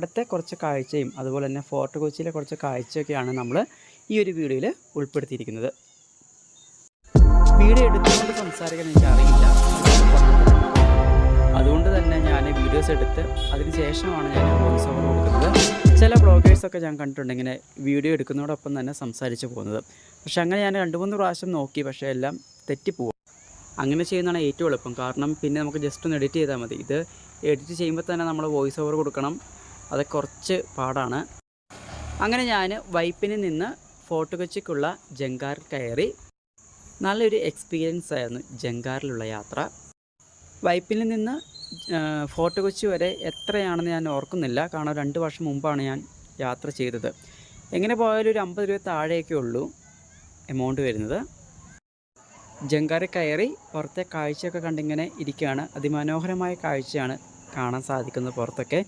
അവിടുത്തെ കുറച്ച് കാഴ്ചയും അതുപോലെ തന്നെ ഫോർട്ട് കൊച്ചിയിലെ കുറച്ച് കാഴ്ചയൊക്കെയാണ് നമ്മൾ ഈ ഒരു വീഡിയോയിൽ ഉൾപ്പെടുത്തിയിരിക്കുന്നത്. വീഡിയോ എടുത്തുകൊണ്ട് സംസാരിക്കാൻ എനിക്ക് അറിയില്ല. അതുകൊണ്ട് തന്നെ ഞാൻ വീഡിയോസ് എടുത്ത് അതിന് ശേഷമാണ് ഞാൻ വോയിസ് ഓവർ കൊടുക്കുന്നത്. ചില ബ്ലോഗേഴ്സൊക്കെ ഞാൻ കണ്ടിട്ടുണ്ട് ഇങ്ങനെ വീഡിയോ എടുക്കുന്നതോടൊപ്പം തന്നെ സംസാരിച്ച് പോകുന്നത്. പക്ഷെ അങ്ങനെ ഞാൻ രണ്ട് മൂന്ന് പ്രാവശ്യം നോക്കി പക്ഷേ എല്ലാം തെറ്റിപ്പോകും അങ്ങനെ ചെയ്യുന്നതാണ് ഏറ്റവും എളുപ്പം. കാരണം പിന്നെ നമുക്ക് ജസ്റ്റ് ഒന്ന് എഡിറ്റ് ചെയ്താൽ മതി. ഇത് എഡിറ്റ് ചെയ്യുമ്പോൾ തന്നെ നമ്മൾ വോയിസ് ഓവർ കൊടുക്കണം. അത് കുറച്ച് പാടാണ്. അങ്ങനെ ഞാൻ വൈപ്പിനിൽ നിന്ന് ഫോർട്ട് കൊച്ചിക്കുള്ള ജങ്കാർ കയറി നല്ലൊരു എക്സ്പീരിയൻസ് ആയിരുന്നു ജങ്കാറിലുള്ള യാത്ര. വൈപ്പിൽ നിന്ന് ഫോർട്ട് കൊച്ചി വരെ എത്രയാണെന്ന് ഞാൻ ഓർക്കുന്നില്ല. കാരണം രണ്ട് വർഷം മുമ്പാണ് ഞാൻ യാത്ര ചെയ്തത്. എങ്ങനെ പോയാലും ഒരു അമ്പത് രൂപ താഴെയൊക്കെ ഉള്ളൂ എമൗണ്ട് വരുന്നത്. ജങ്കാറിൽ കയറി പുറത്തെ കാഴ്ചയൊക്കെ കണ്ടിങ്ങനെ ഇരിക്കുകയാണ്. അതിമനോഹരമായ കാഴ്ചയാണ് കാണാൻ സാധിക്കുന്നത് പുറത്തൊക്കെ.